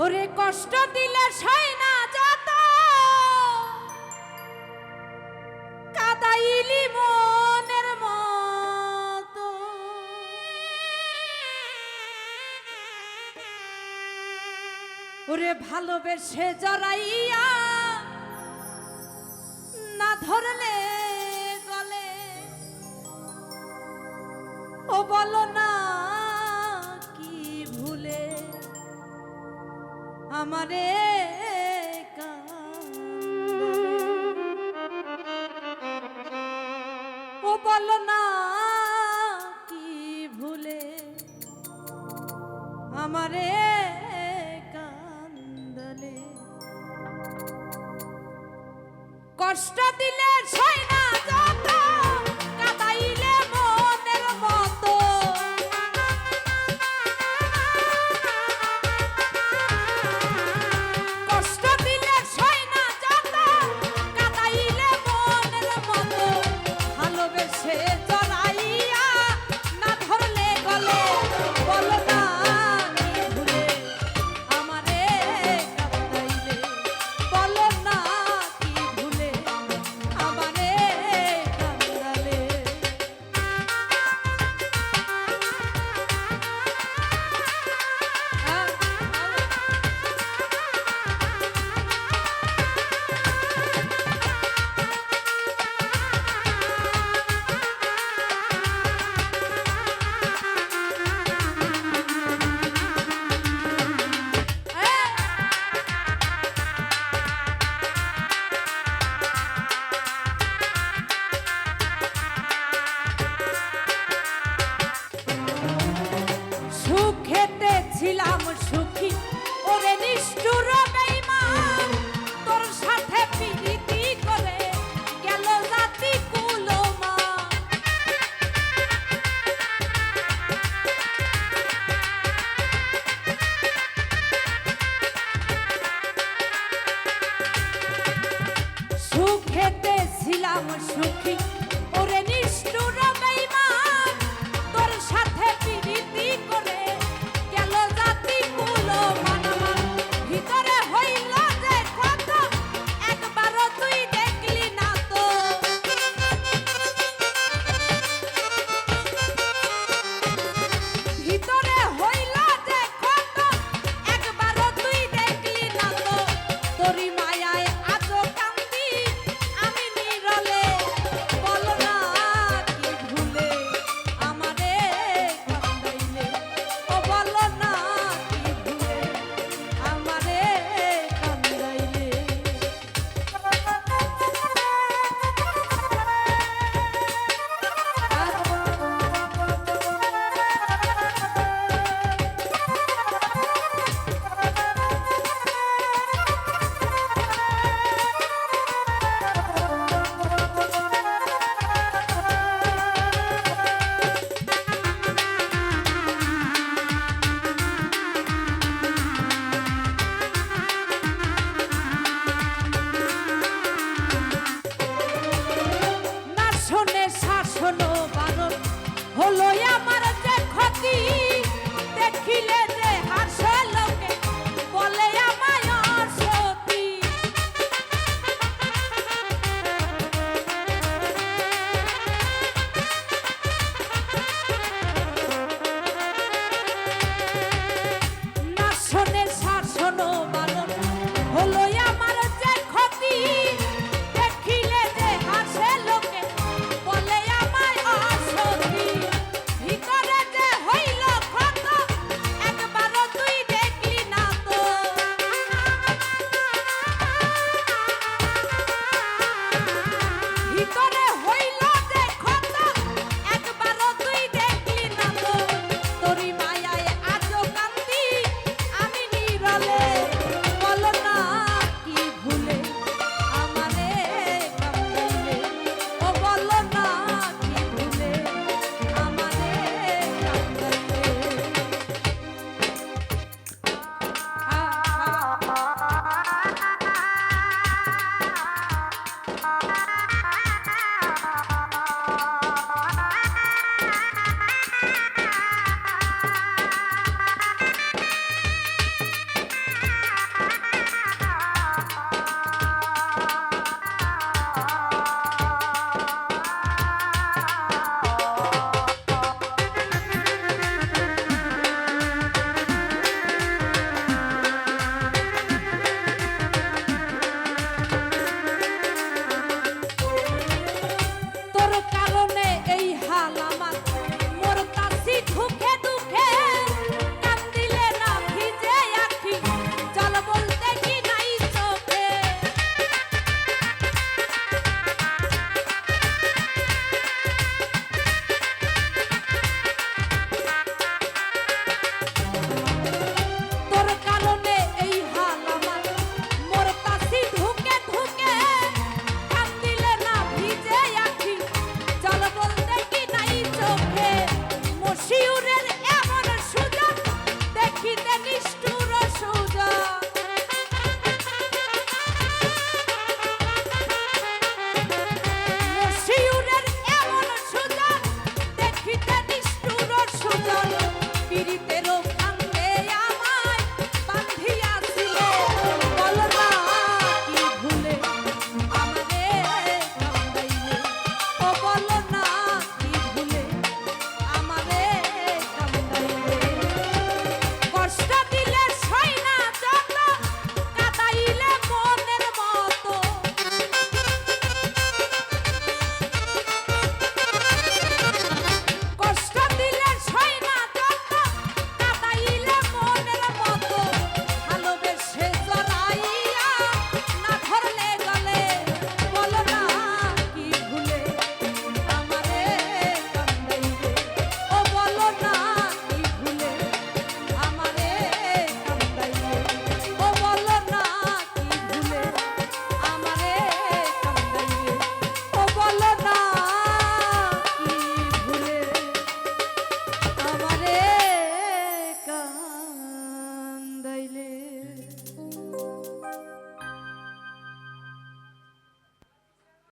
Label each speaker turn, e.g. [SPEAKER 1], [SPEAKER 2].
[SPEAKER 1] ওরে কষ্ট দিলে সয় না যত। কাদাইলি মনের মতো। ওরে ভালোবেসে জড়াইয়া না ধরলে গলে। ও বলো না আমারে ও বলো না কি ভুলে আমারে কান্দলে কষ্ট দিলে সয় Espírito